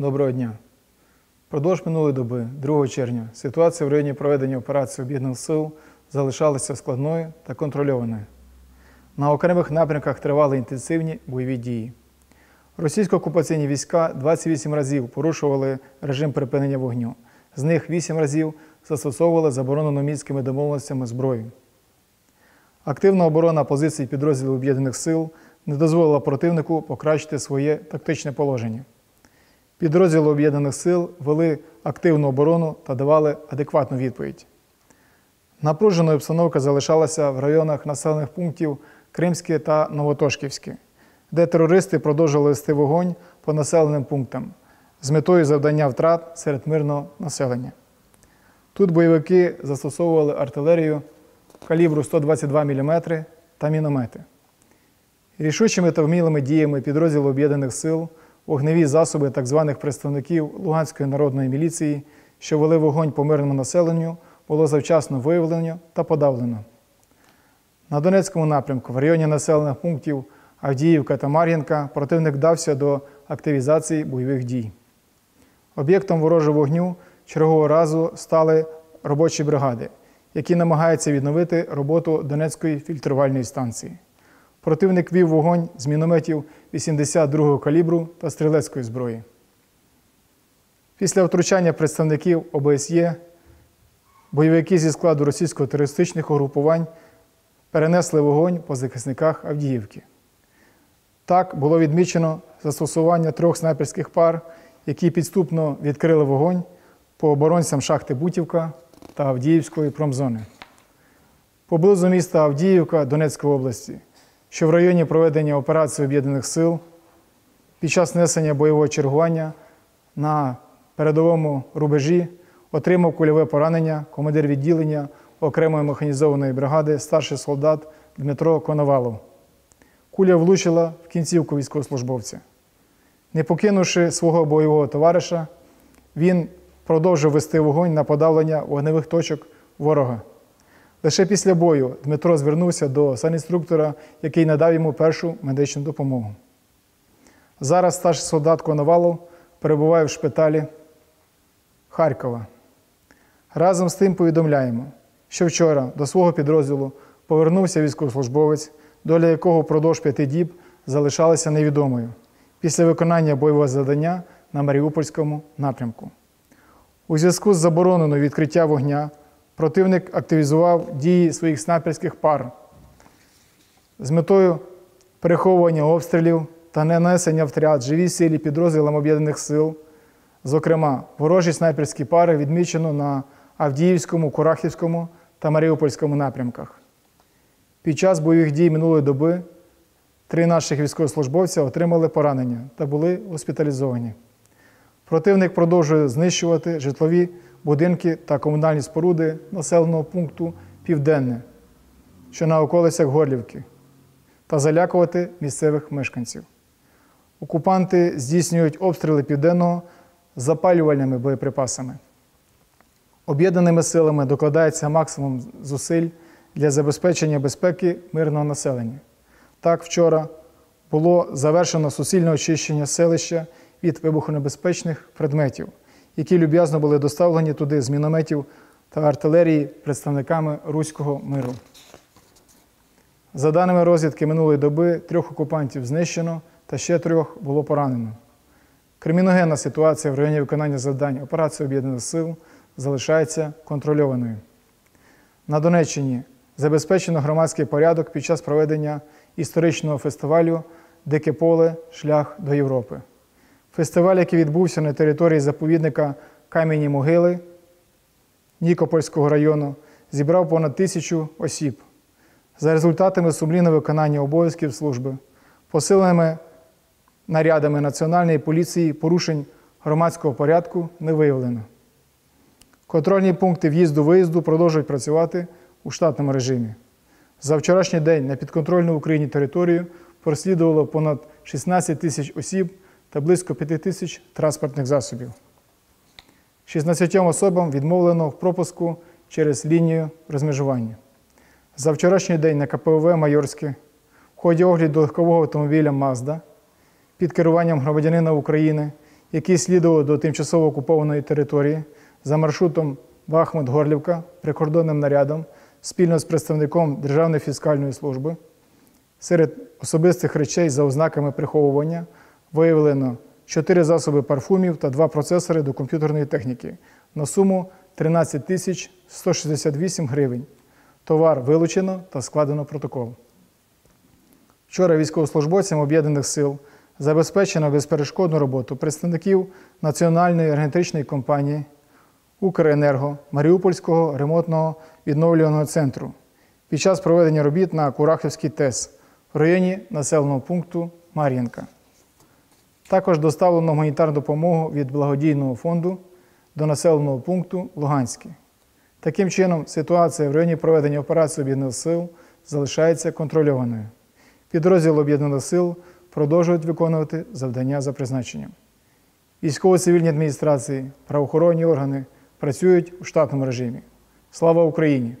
Доброго дня. Продовж минулої доби, 2 червня, ситуація в районі проведення операції Об'єднаних сил залишалася складною та контрольованою. На окремих напрямках тривали інтенсивні бойові дії. Російсько-окупаційні війська 28 разів порушували режим припинення вогню. З них 8 разів застосовували заборонену мінськими домовленостями зброю. Активна оборона позицій підрозділів Об'єднаних сил не дозволила противнику покращити своє тактичне положення. Підрозділи Об'єднаних сил вели активну оборону та давали адекватну відповідь. Напруженою обстановка залишалася в районах населених пунктів Кримське та Новотошківське, де терористи продовжували вести вогонь по населеним пунктам з метою завдання втрат серед мирного населення. Тут бойовики застосовували артилерію калібру 122 мм та міномети. Рішучими та вмілими діями підрозділу Об'єднаних сил вогневі засоби так званих представників Луганської народної міліції, що вели вогонь по мирному населенню, було завчасно виявлено та подавлено. На Донецькому напрямку, в районі населених пунктів Авдіївка та Мар'їнка, противник вдався до активізації бойових дій. Об'єктом ворожого вогню чергового разу стали робочі бригади, які намагаються відновити роботу Донецької фільтрувальної станції. Противник вів вогонь з мінометів 82-го калібру та стрілецької зброї. Після втручання представників ОБСЄ бойовики зі складу російсько-терористичних угрупувань перенесли вогонь по захисниках Авдіївки. Так було відмічено застосування трьох снайперських пар, які підступно відкрили вогонь по оборонцям шахти Бутівка та Авдіївської промзони. Поблизу міста Авдіївка Донецької області, що в районі проведення операції Об'єднаних сил під час несення бойового чергування на передовому рубежі отримав кульове поранення командир відділення окремої механізованої бригади старший солдат Дмитро Коновалов. Куля влучила в кінцівку військовослужбовця. Не покинувши свого бойового товариша, він продовжив вести вогонь на подавлення вогневих точок ворога. Лише після бою Дмитро звернувся до санінструктора, який надав йому першу медичну допомогу. Зараз старший солдат Коновалов перебуває в шпиталі Харкова. Разом з тим повідомляємо, що вчора до свого підрозділу повернувся військовослужбовець, доля якого впродовж п'яти діб залишалася невідомою після виконання бойового завдання на Маріупольському напрямку. У зв'язку з забороненою відкриття вогня противник активізував дії своїх снайперських пар з метою переховування обстрілів та нанесення втрат живій силі підрозділам Об'єднаних сил. Зокрема, ворожі снайперські пари відмічено на Авдіївському, Курахівському та Маріупольському напрямках. Під час бойових дій минулої доби три наших військовослужбовця отримали поранення та були госпіталізовані. Противник продовжує знищувати житлові будинки та комунальні споруди населеного пункту Південне, що на околицях Горлівки, та залякувати місцевих мешканців. Окупанти здійснюють обстріли південного запалювальними боєприпасами. Об'єднаними силами докладається максимум зусиль для забезпечення безпеки мирного населення. Так, вчора було завершено суцільне очищення селища від вибухонебезпечних предметів, які люб'язно були доставлені туди з мінометів та артилерії представниками руського миру. За даними розвідки минулої доби, трьох окупантів знищено та ще трьох було поранено. Криміногенна ситуація в районі виконання завдань операції Об'єднаних сил залишається контрольованою. На Донеччині забезпечено громадський порядок під час проведення історичного фестивалю Дике поле Шлях до Європи. Фестиваль, який відбувся на території заповідника Кам'яні Могили Нікопольського району, зібрав понад тисячу осіб. За результатами сумлінного виконання обов'язків служби, посиленими нарядами Національної поліції порушень громадського порядку не виявлено. Контрольні пункти в'їзду-виїзду продовжують працювати у штатному режимі. За вчорашній день на підконтрольну Україні територію прослідувало понад 16 тисяч осіб та близько 5 тисяч транспортних засобів. 16 особам відмовлено в пропуску через лінію розмежування. За вчорашній день на КПВ Майорське в ході огляду легкового автомобіля Мазда під керуванням громадянина України, які слідували до тимчасово окупованої території за маршрутом Бахмут-Горлівка прикордонним нарядом спільно з представником Державної фіскальної служби. Серед особистих речей за ознаками приховування виявлено 4 засоби парфумів та 2 процесори до комп'ютерної техніки на суму 13 тисяч 168 гривень. Товар вилучено та складено протокол. Вчора військовослужбовцям об'єднаних сил забезпечено безперешкодну роботу представників Національної енергетичної компанії Укренерго Маріупольського ремонтного відновлювального центру під час проведення робіт на Курахівський ТЕС в районі населеного пункту Мар'їнка. Також доставлено гуманітарну допомогу від благодійного фонду до населеного пункту Луганське. Таким чином, ситуація в районі проведення операції об'єднаних сил залишається контрольованою. Підрозділи об'єднаних сил продовжують виконувати завдання за призначенням. Військово-цивільні адміністрації, правоохоронні органи працюють у штатному режимі. Слава Україні!